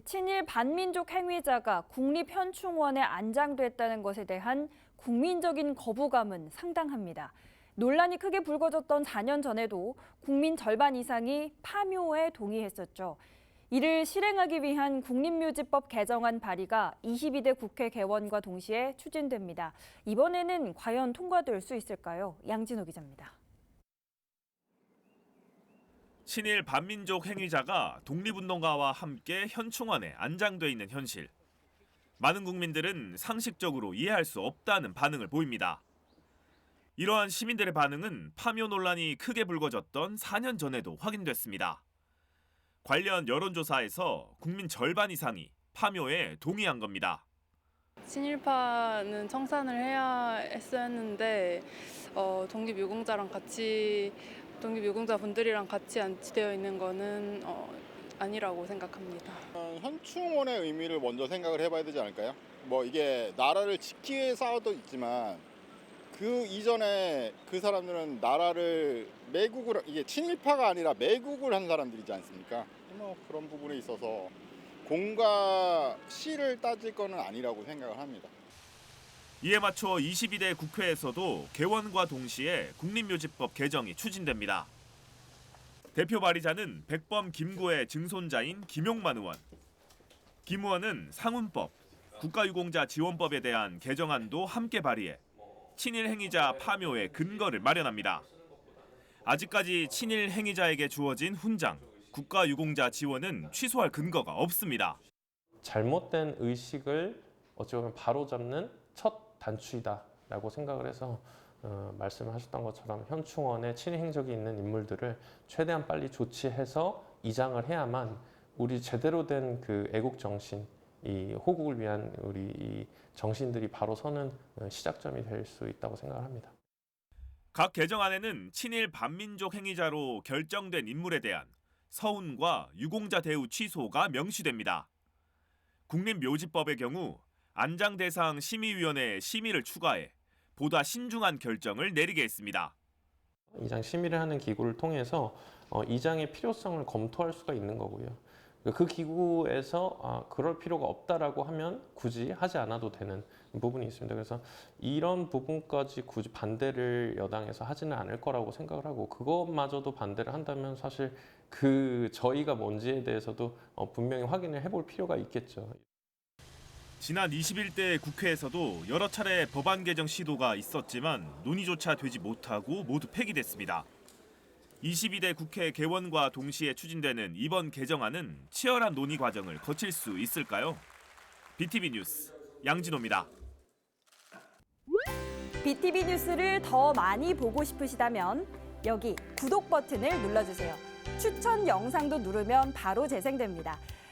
친일 반민족 행위자가 국립현충원에 안장됐다는 것에 대한 국민적인 거부감은 상당합니다. 논란이 크게 불거졌던 4년 전에도 국민 절반 이상이 파묘에 동의했었죠. 이를 실행하기 위한 국립묘지법 개정안 발의가 22대 국회 개원과 동시에 추진됩니다. 이번에는 과연 통과될 수 있을까요? 양진호 기자입니다. 친일 반민족 행위자가 독립운동가와 함께 현충원에 안장돼 있는 현실. 많은 국민들은 상식적으로 이해할 수 없다는 반응을 보입니다. 이러한 시민들의 반응은 파묘 논란이 크게 불거졌던 4년 전에도 확인됐습니다. 관련 여론조사에서 국민 절반 이상이 파묘에 동의한 겁니다. 친일파는 청산을 해야 했어야 했는데 어, 독립유공자랑 같이 독립유공자 분들이랑 같이 안치되어 있는 거는 어, 아니라고 생각합니다. 어, 현충원의 의미를 먼저 생각을 해봐야 되지 않을까요? 뭐 이게 나라를 지키기 위해 싸워도 있지만 그 이전에 그 사람들은 나라를 매국을 이게 친일파가 아니라 매국을 한 사람들이지 않습니까? 뭐 그런 부분에 있어서 공과 시를 따질 거는 아니라고 생각을 합니다. 이에 맞춰 22대 국회에서도 개원과 동시에 국립묘지법 개정이 추진됩니다. 대표 발의자는 백범 김구의 증손자인 김용만 의원. 김 의원은 상훈법, 국가유공자 지원법에 대한 개정안도 함께 발의해 친일 행위자 파묘의 근거를 마련합니다. 아직까지 친일 행위자에게 주어진 훈장, 국가유공자 지원은 취소할 근거가 없습니다. 잘못된 의식을 어찌 보면 바로잡는 첫 단추이다라고 생각을 해서 어, 말씀하셨던 것처럼 현충원에 친일 행적이 있는 인물들을 최대한 빨리 조치해서 이장을 해야만 우리 제대로 된 그 애국 정신, 이 호국을 위한 우리 이 정신들이 바로 서는 어, 시작점이 될 수 있다고 생각을 합니다. 각 개정안에는 친일 반민족 행위자로 결정된 인물에 대한 서훈과 유공자 대우 취소가 명시됩니다. 국립묘지법의 경우 안장 대상 심의위원회 심의를 추가해 보다 신중한 결정을 내리게 했습니다. 이장 심의를 하는 기구를 통해서 어, 이장의 필요성을 검토할 수가 있는 거고요. 그 기구에서 아, 그럴 필요가 없다라고 하면 굳이 하지 않아도 되는 부분이 있습니다. 그래서 이런 부분까지 굳이 반대를 여당에서 하지는 않을 거라고 생각을 하고 그것마저도 반대를 한다면 사실 그 저희가 뭔지에 대해서도 어, 분명히 확인을 해볼 필요가 있겠죠. 지난 21대 국회에서도 여러 차례 법안 개정 시도가 있었지만 논의조차 되지 못하고 모두 폐기됐습니다. 22대 국회 개원과 동시에 추진되는 이번 개정안은 치열한 논의 과정을 거칠 수 있을까요? BTV 뉴스 양진호입니다. BTV 뉴스를 더 많이 보고 싶으시다면 여기 구독 버튼을 눌러주세요. 추천 영상도 누르면 바로 재생됩니다.